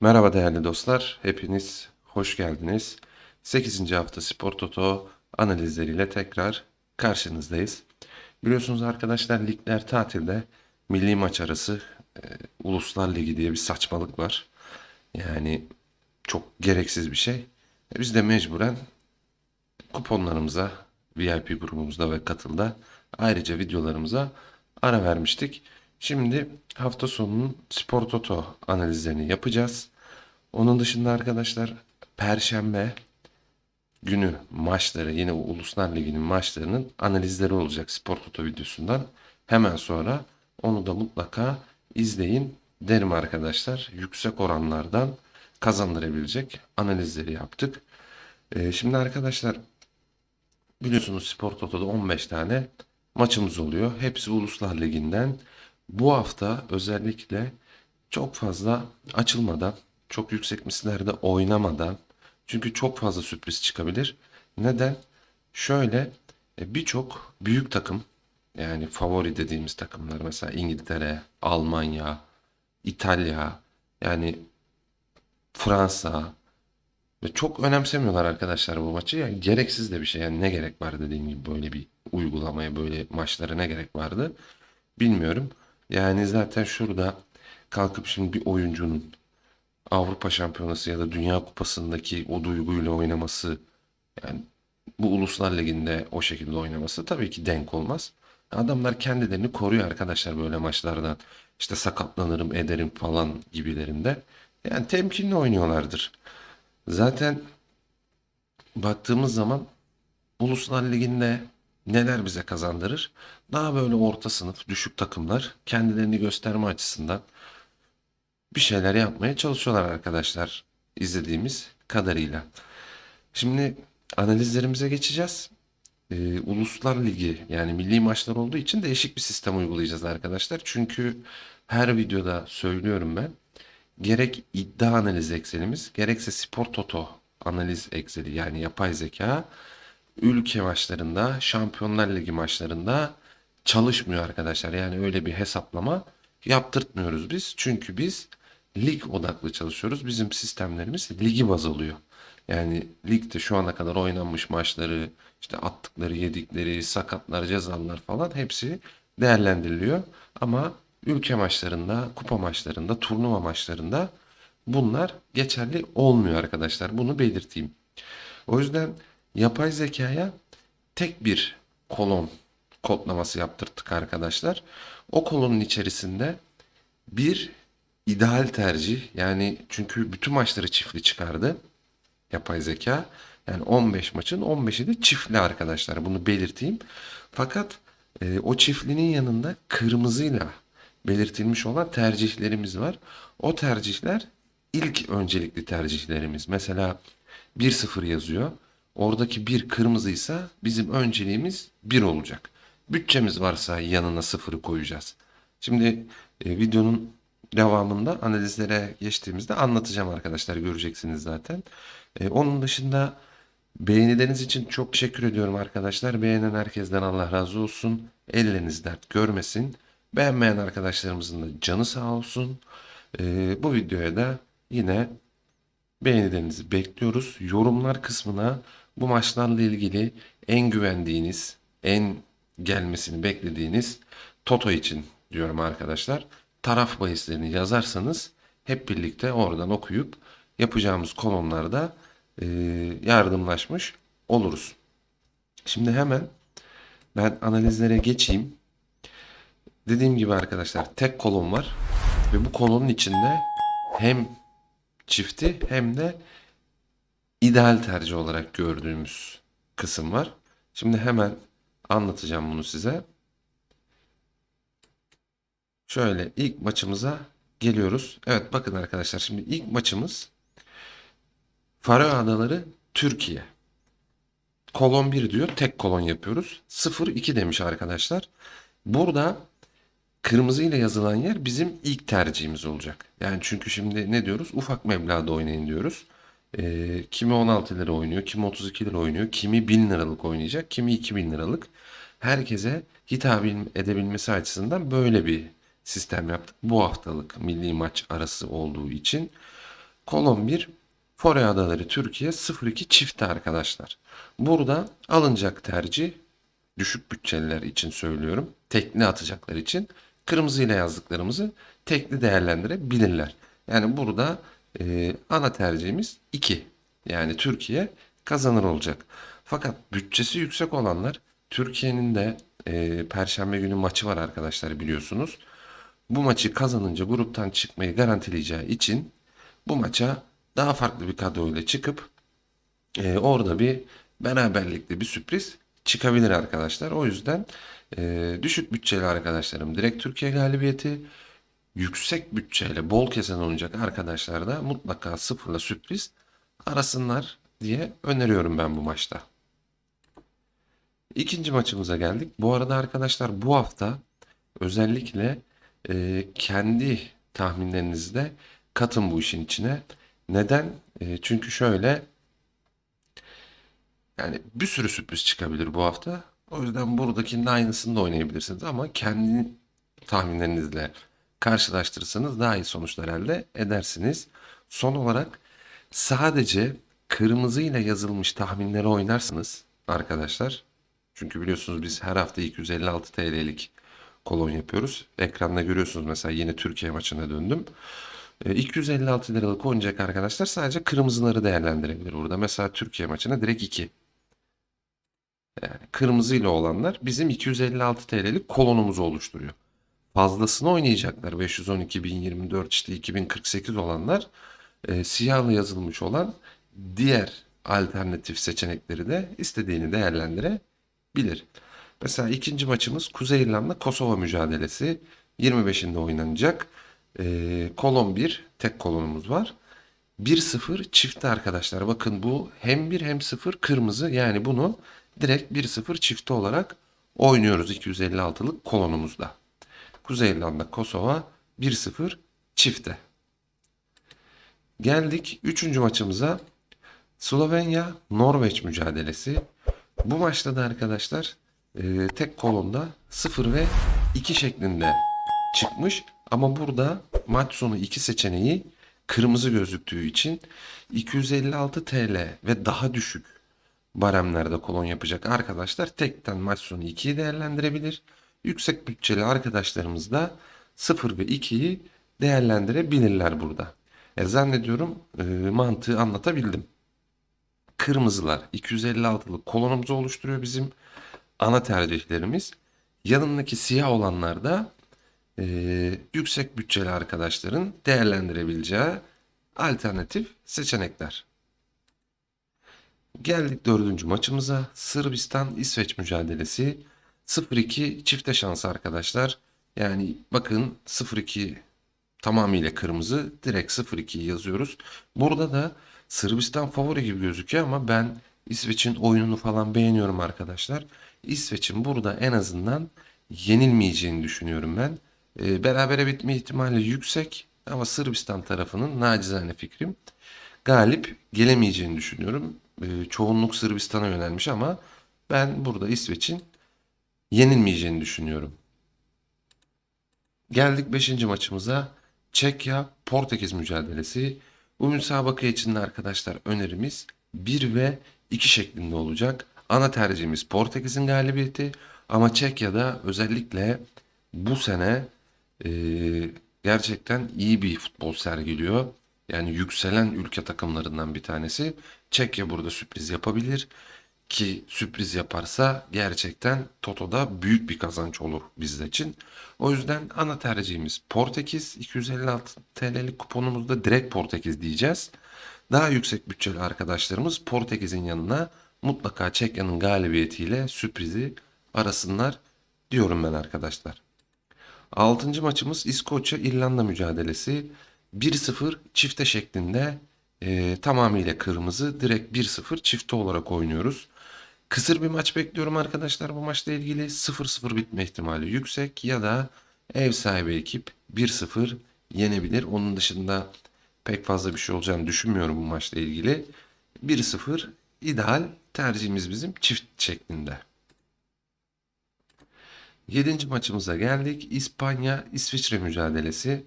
Merhaba değerli dostlar, hepiniz hoş geldiniz. 8. hafta Spor Toto analizleriyle tekrar karşınızdayız. Biliyorsunuz arkadaşlar ligler tatilde, milli maç arası, e, Uluslar Ligi diye bir saçmalık var. Yani çok gereksiz bir şey. E, biz de mecburen kuponlarımıza, VIP grubumuzda ve katılda ayrıca videolarımıza ara vermiştik. Şimdi hafta sonunun Spor Toto analizlerini yapacağız. Onun dışında arkadaşlar Perşembe günü maçları yine Uluslar Ligi'nin maçlarının analizleri olacak Spor Toto videosundan. Hemen sonra onu da mutlaka izleyin derim arkadaşlar. Yüksek oranlardan kazandırabilecek analizleri yaptık. Ee, şimdi arkadaşlar biliyorsunuz Spor Toto'da 15 tane maçımız oluyor. Hepsi Uluslar Ligi'nden. Bu hafta özellikle çok fazla açılmadan, çok yüksek mislerde oynamadan çünkü çok fazla sürpriz çıkabilir. Neden? Şöyle e, birçok büyük takım yani favori dediğimiz takımlar mesela İngiltere, Almanya, İtalya yani Fransa ve çok önemsemiyorlar arkadaşlar bu maçı. Yani gereksiz de bir şey. Yani ne gerek var dediğim gibi böyle bir uygulamaya, böyle maçlara ne gerek vardı bilmiyorum. Yani zaten şurada kalkıp şimdi bir oyuncunun Avrupa Şampiyonası ya da Dünya Kupası'ndaki o duyguyla oynaması yani bu Uluslar Ligi'nde o şekilde oynaması tabii ki denk olmaz. Adamlar kendilerini koruyor arkadaşlar böyle maçlardan. İşte sakatlanırım ederim falan gibilerinde. Yani temkinli oynuyorlardır. Zaten baktığımız zaman Uluslar Ligi'nde neler bize kazandırır? Daha böyle orta sınıf, düşük takımlar kendilerini gösterme açısından bir şeyler yapmaya çalışıyorlar arkadaşlar izlediğimiz kadarıyla. Şimdi analizlerimize geçeceğiz. Ee, Uluslar Ligi yani milli maçlar olduğu için değişik bir sistem uygulayacağız arkadaşlar. Çünkü her videoda söylüyorum ben. Gerek iddia analiz Excel'imiz gerekse Spor Toto analiz Excel'i yani yapay zeka ülke maçlarında, Şampiyonlar Ligi maçlarında çalışmıyor arkadaşlar. Yani öyle bir hesaplama yaptırtmıyoruz biz. Çünkü biz lig odaklı çalışıyoruz. Bizim sistemlerimiz ligi baz alıyor. Yani ligde şu ana kadar oynanmış maçları, işte attıkları, yedikleri, sakatlar, cezalar falan hepsi değerlendiriliyor. Ama ülke maçlarında, kupa maçlarında, turnuva maçlarında bunlar geçerli olmuyor arkadaşlar. Bunu belirteyim. O yüzden yapay zekaya tek bir kolon kodlaması yaptırttık arkadaşlar. O kolonun içerisinde bir ideal tercih yani çünkü bütün maçları çiftli çıkardı yapay zeka. Yani 15 maçın 15'i de çiftli arkadaşlar bunu belirteyim. Fakat e, o çiftlinin yanında kırmızıyla belirtilmiş olan tercihlerimiz var. O tercihler ilk öncelikli tercihlerimiz. Mesela 1-0 yazıyor. Oradaki bir kırmızıysa bizim önceliğimiz 1 olacak. Bütçemiz varsa yanına 0'ı koyacağız. Şimdi e, videonun devamında analizlere geçtiğimizde anlatacağım arkadaşlar. Göreceksiniz zaten. E, onun dışında beğenileriniz için çok teşekkür ediyorum arkadaşlar. Beğenen herkesten Allah razı olsun. Elleriniz dert görmesin. Beğenmeyen arkadaşlarımızın da canı sağ olsun. E, bu videoya da yine beğenilerinizi bekliyoruz. Yorumlar kısmına bu maçlarla ilgili en güvendiğiniz, en gelmesini beklediğiniz Toto için diyorum arkadaşlar. Taraf bahislerini yazarsanız hep birlikte oradan okuyup yapacağımız kolonlarda e, yardımlaşmış oluruz. Şimdi hemen ben analizlere geçeyim. Dediğim gibi arkadaşlar tek kolon var ve bu kolonun içinde hem çifti hem de ideal tercih olarak gördüğümüz kısım var. Şimdi hemen anlatacağım bunu size. Şöyle ilk maçımıza geliyoruz. Evet bakın arkadaşlar şimdi ilk maçımız Faroe Adaları Türkiye. Kolon 1 diyor. Tek kolon yapıyoruz. 0-2 demiş arkadaşlar. Burada kırmızı ile yazılan yer bizim ilk tercihimiz olacak. Yani çünkü şimdi ne diyoruz? Ufak meblağda oynayın diyoruz. Ee, kimi 16 lira oynuyor, kimi 32 lira oynuyor, kimi 1000 liralık oynayacak, kimi 2000 liralık. Herkese hitap edebilmesi açısından böyle bir sistem yaptık. Bu haftalık milli maç arası olduğu için. Kolon 1 Fore Adaları Türkiye 02 çifte arkadaşlar. Burada alınacak tercih düşük bütçeliler için söylüyorum. Tekli atacaklar için kırmızı ile yazdıklarımızı tekli değerlendirebilirler. Yani burada e, ana tercihimiz 2. Yani Türkiye kazanır olacak. Fakat bütçesi yüksek olanlar Türkiye'nin de e, Perşembe günü maçı var arkadaşlar biliyorsunuz. Bu maçı kazanınca gruptan çıkmayı garantileyeceği için bu maça daha farklı bir kadroyla çıkıp e, orada bir beraberlikte bir sürpriz çıkabilir arkadaşlar. O yüzden e, düşük bütçeli arkadaşlarım direkt Türkiye galibiyeti yüksek bütçeyle bol kesen oynayacak arkadaşlar da mutlaka sıfırla sürpriz arasınlar diye öneriyorum ben bu maçta. İkinci maçımıza geldik. Bu arada arkadaşlar bu hafta özellikle e, kendi tahminlerinizde katın bu işin içine. Neden? E, çünkü şöyle yani bir sürü sürpriz çıkabilir bu hafta. O yüzden buradakinin aynısını da oynayabilirsiniz ama kendi tahminlerinizle karşılaştırırsanız daha iyi sonuçlar elde edersiniz. Son olarak sadece kırmızı ile yazılmış tahminleri oynarsınız arkadaşlar. Çünkü biliyorsunuz biz her hafta 256 TL'lik kolon yapıyoruz. Ekranda görüyorsunuz mesela yine Türkiye maçına döndüm. E, 256 liralık oynayacak arkadaşlar sadece kırmızıları değerlendirebilir burada. Mesela Türkiye maçına direkt 2. Yani kırmızı ile olanlar bizim 256 TL'lik kolonumuzu oluşturuyor. Fazlasını oynayacaklar. 512, 1024, işte 2048 olanlar e, siyahla yazılmış olan diğer alternatif seçenekleri de istediğini değerlendirebilir. Mesela ikinci maçımız Kuzey İrlanda Kosova mücadelesi 25'inde oynanacak. E, kolon 1 tek kolonumuz var. 1-0 çifte arkadaşlar. Bakın bu hem 1 hem 0 kırmızı. Yani bunu direkt 1-0 çifte olarak oynuyoruz 256'lık kolonumuzda. Kuzey İrlanda Kosova 1-0 çifte. Geldik 3. maçımıza. Slovenya Norveç mücadelesi. Bu maçta da arkadaşlar e, tek kolonda 0 ve 2 şeklinde çıkmış. Ama burada maç sonu 2 seçeneği kırmızı gözüktüğü için 256 TL ve daha düşük baremlerde kolon yapacak arkadaşlar tekten maç sonu 2'yi değerlendirebilir. Yüksek bütçeli arkadaşlarımız da 0 ve 2'yi değerlendirebilirler burada. E, zannediyorum e, mantığı anlatabildim. Kırmızılar 256'lık kolonumuzu oluşturuyor bizim ana tercihlerimiz. Yanındaki siyah olanlar da e, yüksek bütçeli arkadaşların değerlendirebileceği alternatif seçenekler. Geldik dördüncü maçımıza. Sırbistan-İsveç mücadelesi. 0-2 çifte şans arkadaşlar. Yani bakın 0-2 tamamıyla kırmızı. Direkt 0-2 yazıyoruz. Burada da Sırbistan favori gibi gözüküyor ama ben İsveç'in oyununu falan beğeniyorum arkadaşlar. İsveç'in burada en azından yenilmeyeceğini düşünüyorum ben. E, berabere bitme ihtimali yüksek ama Sırbistan tarafının nacizane fikrim galip gelemeyeceğini düşünüyorum. E, çoğunluk Sırbistan'a yönelmiş ama ben burada İsveç'in yenilmeyeceğini düşünüyorum. Geldik 5. maçımıza. Çekya Portekiz mücadelesi. Bu müsabaka için de arkadaşlar önerimiz 1 ve 2 şeklinde olacak. Ana tercihimiz Portekiz'in galibiyeti ama Çekya'da özellikle bu sene e, gerçekten iyi bir futbol sergiliyor. Yani yükselen ülke takımlarından bir tanesi. Çekya burada sürpriz yapabilir ki sürpriz yaparsa gerçekten Toto'da büyük bir kazanç olur bizler için. O yüzden ana tercihimiz Portekiz. 256 TL'lik kuponumuzda direkt Portekiz diyeceğiz. Daha yüksek bütçeli arkadaşlarımız Portekiz'in yanına mutlaka Çekya'nın galibiyetiyle sürprizi arasınlar diyorum ben arkadaşlar. Altıncı maçımız İskoçya-İrlanda mücadelesi. 1-0 çifte şeklinde e, tamamıyla kırmızı direkt 1-0 çifte olarak oynuyoruz. Kısır bir maç bekliyorum arkadaşlar bu maçla ilgili. 0-0 bitme ihtimali yüksek ya da ev sahibi ekip 1-0 yenebilir. Onun dışında pek fazla bir şey olacağını düşünmüyorum bu maçla ilgili. 1-0 ideal tercihimiz bizim çift şeklinde. Yedinci maçımıza geldik. İspanya-İsviçre mücadelesi.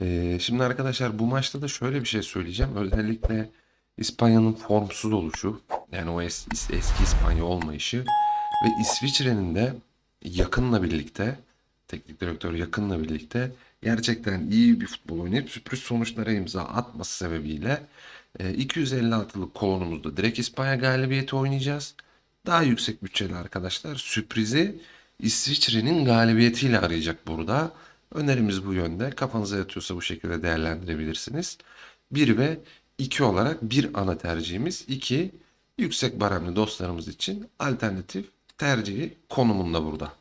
Ee, şimdi arkadaşlar bu maçta da şöyle bir şey söyleyeceğim. Özellikle İspanya'nın formsuz oluşu, yani o es- es- eski İspanya olmayışı ve İsviçre'nin de yakınla birlikte, teknik direktör yakınla birlikte gerçekten iyi bir futbol oynayıp sürpriz sonuçlara imza atması sebebiyle e, 256'lık kolonumuzda direkt İspanya galibiyeti oynayacağız. Daha yüksek bütçeli arkadaşlar sürprizi İsviçre'nin galibiyetiyle arayacak burada. Önerimiz bu yönde. Kafanıza yatıyorsa bu şekilde değerlendirebilirsiniz. 1 ve 2 olarak bir ana tercihimiz. 2 yüksek baremli dostlarımız için alternatif tercihi konumunda burada.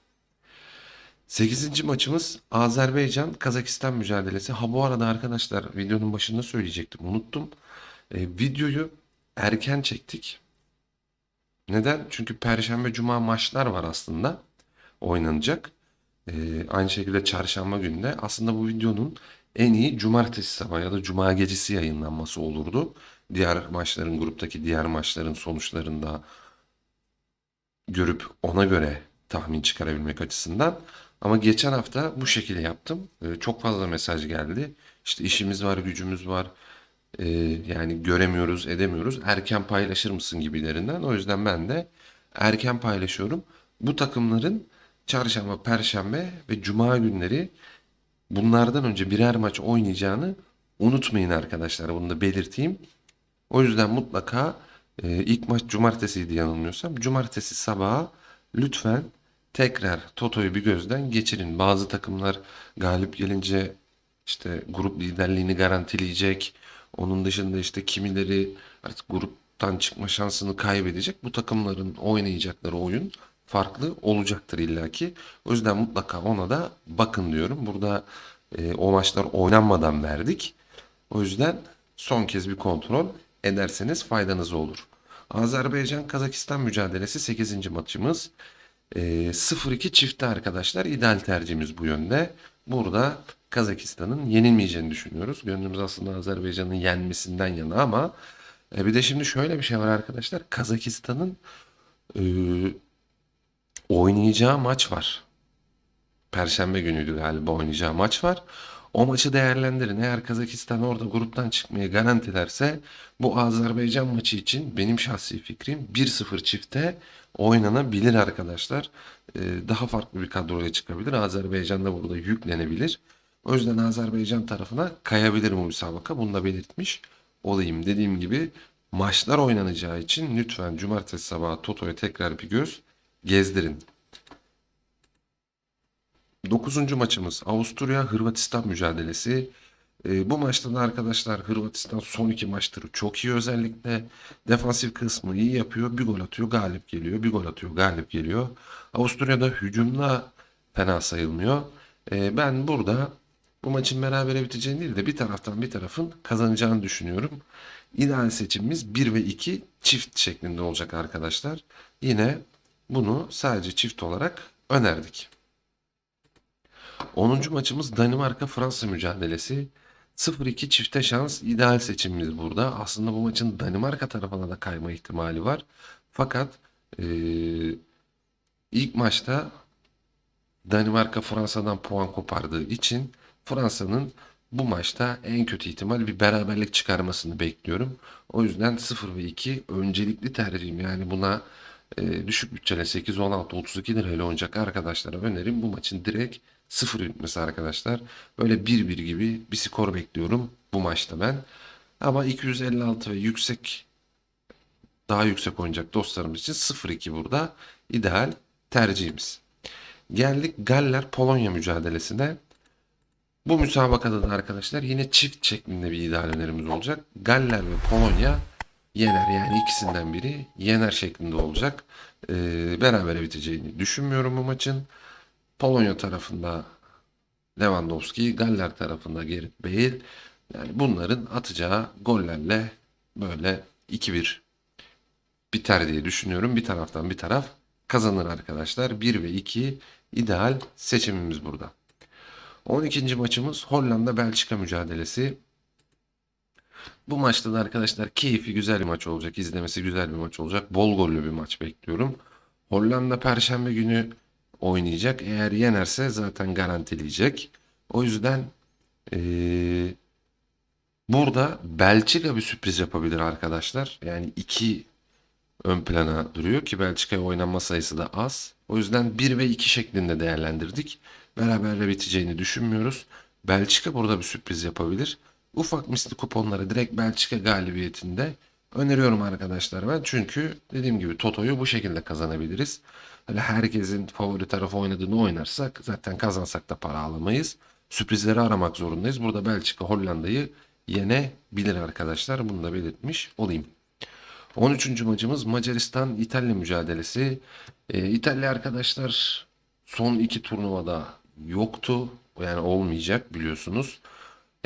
8. maçımız Azerbaycan Kazakistan mücadelesi. Ha bu arada arkadaşlar videonun başında söyleyecektim unuttum. E, videoyu erken çektik. Neden? Çünkü Perşembe Cuma maçlar var aslında oynanacak. Ee, aynı şekilde çarşamba günde aslında bu videonun en iyi cumartesi sabahı ya da cuma gecesi yayınlanması olurdu. Diğer maçların gruptaki diğer maçların sonuçlarında görüp ona göre tahmin çıkarabilmek açısından. Ama geçen hafta bu şekilde yaptım. Ee, çok fazla mesaj geldi. İşte işimiz var, gücümüz var. Ee, yani göremiyoruz, edemiyoruz. Erken paylaşır mısın gibilerinden. O yüzden ben de erken paylaşıyorum. Bu takımların çarşamba, perşembe ve cuma günleri bunlardan önce birer maç oynayacağını unutmayın arkadaşlar. Bunu da belirteyim. O yüzden mutlaka e, ilk maç cumartesiydi yanılmıyorsam. Cumartesi sabahı lütfen tekrar Toto'yu bir gözden geçirin. Bazı takımlar galip gelince işte grup liderliğini garantileyecek. Onun dışında işte kimileri artık gruptan çıkma şansını kaybedecek. Bu takımların oynayacakları oyun farklı olacaktır illaki. O yüzden mutlaka ona da bakın diyorum. Burada e, o maçlar oynanmadan verdik. O yüzden son kez bir kontrol ederseniz faydanız olur. Azerbaycan-Kazakistan mücadelesi 8. maçımız. E, 0-2 çifte arkadaşlar. İdeal tercihimiz bu yönde. Burada Kazakistan'ın yenilmeyeceğini düşünüyoruz. Gönlümüz aslında Azerbaycan'ın yenmesinden yana ama e, bir de şimdi şöyle bir şey var arkadaşlar. Kazakistan'ın e, oynayacağı maç var. Perşembe günüydü galiba oynayacağı maç var. O maçı değerlendirin. Eğer Kazakistan orada gruptan çıkmayı garantilerse bu Azerbaycan maçı için benim şahsi fikrim 1-0 çifte oynanabilir arkadaşlar. Ee, daha farklı bir kadroya çıkabilir. Azerbaycan da burada yüklenebilir. O yüzden Azerbaycan tarafına kayabilir bu müsabaka. Bunu da belirtmiş olayım. Dediğim gibi maçlar oynanacağı için lütfen cumartesi sabahı Toto'ya tekrar bir göz gezdirin. 9. maçımız Avusturya-Hırvatistan mücadelesi. Ee, bu maçta da arkadaşlar Hırvatistan son iki maçtır çok iyi özellikle. Defansif kısmı iyi yapıyor. Bir gol atıyor galip geliyor. Bir gol atıyor galip geliyor. Avusturya'da hücumda fena sayılmıyor. Ee, ben burada bu maçın berabere biteceğini değil de bir taraftan bir tarafın kazanacağını düşünüyorum. İdeal seçimimiz 1 ve 2 çift şeklinde olacak arkadaşlar. Yine bunu sadece çift olarak önerdik. 10. maçımız Danimarka-Fransa mücadelesi. 0-2 çifte şans ideal seçimimiz burada. Aslında bu maçın Danimarka tarafına da kayma ihtimali var. Fakat eee, ilk maçta Danimarka Fransa'dan puan kopardığı için Fransa'nın bu maçta en kötü ihtimal bir beraberlik çıkarmasını bekliyorum. O yüzden 0 ve 2 öncelikli tercihim. Yani buna e, düşük bütçeli 8, 16, 32 lirayla oynayacak arkadaşlara önerim bu maçın direkt 0 bitmesi arkadaşlar. Böyle 1-1 gibi bir skor bekliyorum bu maçta ben. Ama 256 ve yüksek daha yüksek oynayacak dostlarımız için 0-2 burada ideal tercihimiz. Geldik Galler Polonya mücadelesine. Bu müsabakada da arkadaşlar yine çift şeklinde bir ideal önerimiz olacak. Galler ve Polonya yener yani ikisinden biri yener şeklinde olacak. Ee, berabere biteceğini düşünmüyorum bu maçın. Polonya tarafında Lewandowski, Galler tarafında Gareth Bale. Yani bunların atacağı gollerle böyle 2-1 biter diye düşünüyorum. Bir taraftan bir taraf kazanır arkadaşlar. 1 ve 2 ideal seçimimiz burada. 12. maçımız Hollanda-Belçika mücadelesi. Bu maçta da arkadaşlar keyifli güzel bir maç olacak. İzlemesi güzel bir maç olacak. Bol gollü bir maç bekliyorum. Hollanda Perşembe günü oynayacak. Eğer yenerse zaten garantileyecek. O yüzden Ee, burada Belçika bir sürpriz yapabilir arkadaşlar. Yani iki ön plana duruyor ki Belçika'ya oynanma sayısı da az. O yüzden 1 ve 2 şeklinde değerlendirdik. Beraberle biteceğini düşünmüyoruz. Belçika burada bir sürpriz yapabilir. Ufak misli kuponları direkt Belçika galibiyetinde öneriyorum arkadaşlar ben. Çünkü dediğim gibi Toto'yu bu şekilde kazanabiliriz. Öyle herkesin favori tarafı oynadığını oynarsak zaten kazansak da para alamayız. Sürprizleri aramak zorundayız. Burada Belçika Hollanda'yı yenebilir arkadaşlar. Bunu da belirtmiş olayım. 13. maçımız Macaristan İtalya mücadelesi. Ee, İtalya arkadaşlar son iki turnuvada yoktu. Yani olmayacak biliyorsunuz.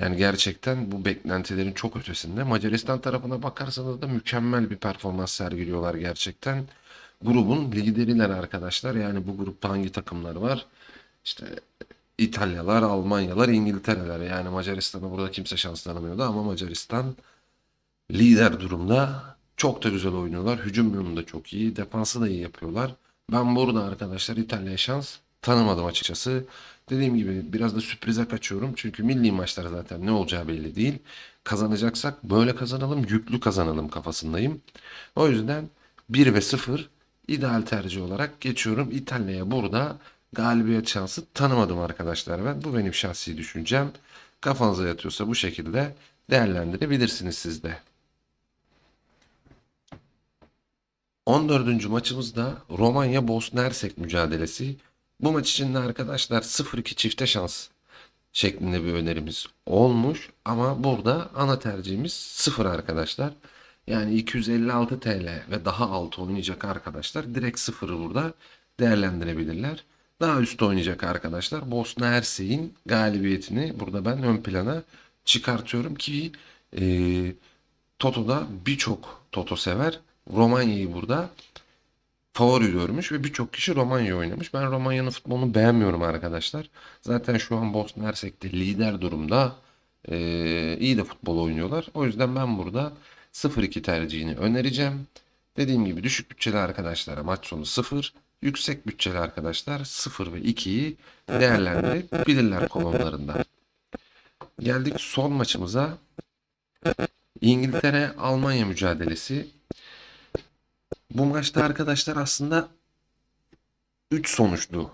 Yani gerçekten bu beklentilerin çok ötesinde. Macaristan tarafına bakarsanız da mükemmel bir performans sergiliyorlar gerçekten. Grubun lideriler arkadaşlar. Yani bu grupta hangi takımlar var? İşte İtalyalar, Almanyalar, İngiltereler. Yani Macaristan'a burada kimse şans tanımıyordu ama Macaristan lider durumda. Çok da güzel oynuyorlar. Hücum yönünde çok iyi. Defansı da iyi yapıyorlar. Ben burada arkadaşlar İtalya'ya şans tanımadım açıkçası. Dediğim gibi biraz da sürprize kaçıyorum. Çünkü milli maçlar zaten ne olacağı belli değil. Kazanacaksak böyle kazanalım, yüklü kazanalım kafasındayım. O yüzden 1 ve 0 ideal tercih olarak geçiyorum. İtalya'ya burada galibiyet şansı tanımadım arkadaşlar ben. Bu benim şahsi düşüncem. Kafanıza yatıyorsa bu şekilde değerlendirebilirsiniz siz de. 14. maçımızda Romanya Bosna Hersek mücadelesi. Bu maç için de arkadaşlar 0-2 çifte şans şeklinde bir önerimiz olmuş. Ama burada ana tercihimiz 0 arkadaşlar. Yani 256 TL ve daha altı oynayacak arkadaşlar direkt 0'ı burada değerlendirebilirler. Daha üstte oynayacak arkadaşlar Bosna Hersek'in galibiyetini burada ben ön plana çıkartıyorum ki e, Toto'da birçok Toto sever. Romanya'yı burada favori görmüş ve birçok kişi Romanya oynamış. Ben Romanya'nın futbolunu beğenmiyorum arkadaşlar. Zaten şu an Bosna Hersek'te lider durumda. Ee, iyi de futbol oynuyorlar. O yüzden ben burada 0-2 tercihini önereceğim. Dediğim gibi düşük bütçeli arkadaşlara maç sonu 0. Yüksek bütçeli arkadaşlar 0 ve 2'yi değerlendirebilirler kolonlarında. Geldik son maçımıza. İngiltere-Almanya mücadelesi. Bu maçta arkadaşlar aslında 3 sonuçlu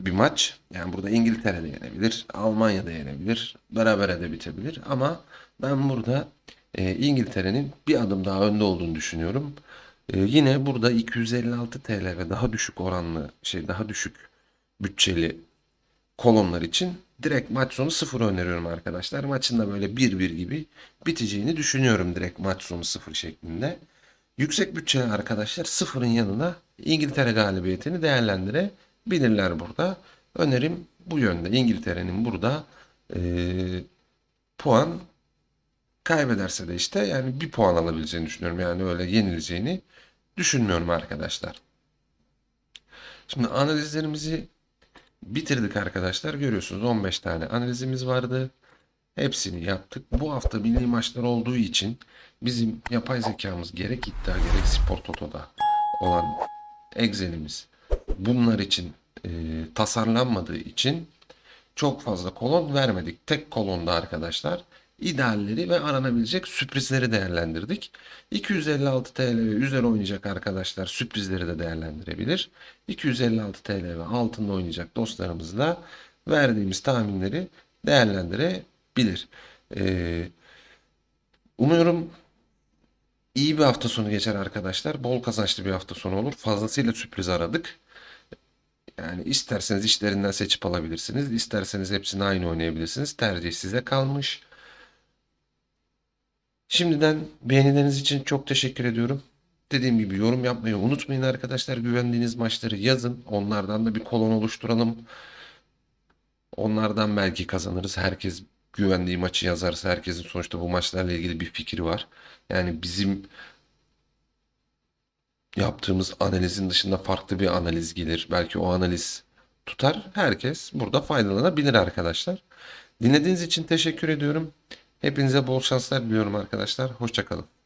bir maç. Yani burada İngiltere de yenebilir, Almanya da yenebilir, berabere de bitebilir. Ama ben burada e, İngiltere'nin bir adım daha önde olduğunu düşünüyorum. E, yine burada 256 TL ve daha düşük oranlı şey daha düşük bütçeli kolonlar için direkt maç sonu 0 öneriyorum arkadaşlar. Maçın da böyle 1-1 gibi biteceğini düşünüyorum direkt maç sonu 0 şeklinde. Yüksek bütçeli arkadaşlar sıfırın yanına İngiltere galibiyetini değerlendirebilirler burada. Önerim bu yönde. İngiltere'nin burada e, puan kaybederse de işte yani bir puan alabileceğini düşünüyorum. Yani öyle yenileceğini düşünmüyorum arkadaşlar. Şimdi analizlerimizi bitirdik arkadaşlar. Görüyorsunuz 15 tane analizimiz vardı. Hepsini yaptık. Bu hafta milli maçlar olduğu için bizim yapay zekamız gerek iddia gerek spor totoda olan Excel'imiz bunlar için e, tasarlanmadığı için çok fazla kolon vermedik. Tek kolonda arkadaşlar idealleri ve aranabilecek sürprizleri değerlendirdik. 256 TL ve üzeri oynayacak arkadaşlar sürprizleri de değerlendirebilir. 256 TL ve altında oynayacak dostlarımız da verdiğimiz tahminleri değerlendirebilir. Ee, umuyorum iyi bir hafta sonu geçer arkadaşlar. Bol kazançlı bir hafta sonu olur. Fazlasıyla sürpriz aradık. Yani isterseniz işlerinden seçip alabilirsiniz. İsterseniz hepsini aynı oynayabilirsiniz. Tercih size kalmış. Şimdiden beğenileriniz için çok teşekkür ediyorum. Dediğim gibi yorum yapmayı unutmayın arkadaşlar. Güvendiğiniz maçları yazın. Onlardan da bir kolon oluşturalım. Onlardan belki kazanırız. Herkes güvendiği maçı yazarsa herkesin sonuçta bu maçlarla ilgili bir fikri var. Yani bizim yaptığımız analizin dışında farklı bir analiz gelir. Belki o analiz tutar. Herkes burada faydalanabilir arkadaşlar. Dinlediğiniz için teşekkür ediyorum. Hepinize bol şanslar diliyorum arkadaşlar. Hoşçakalın.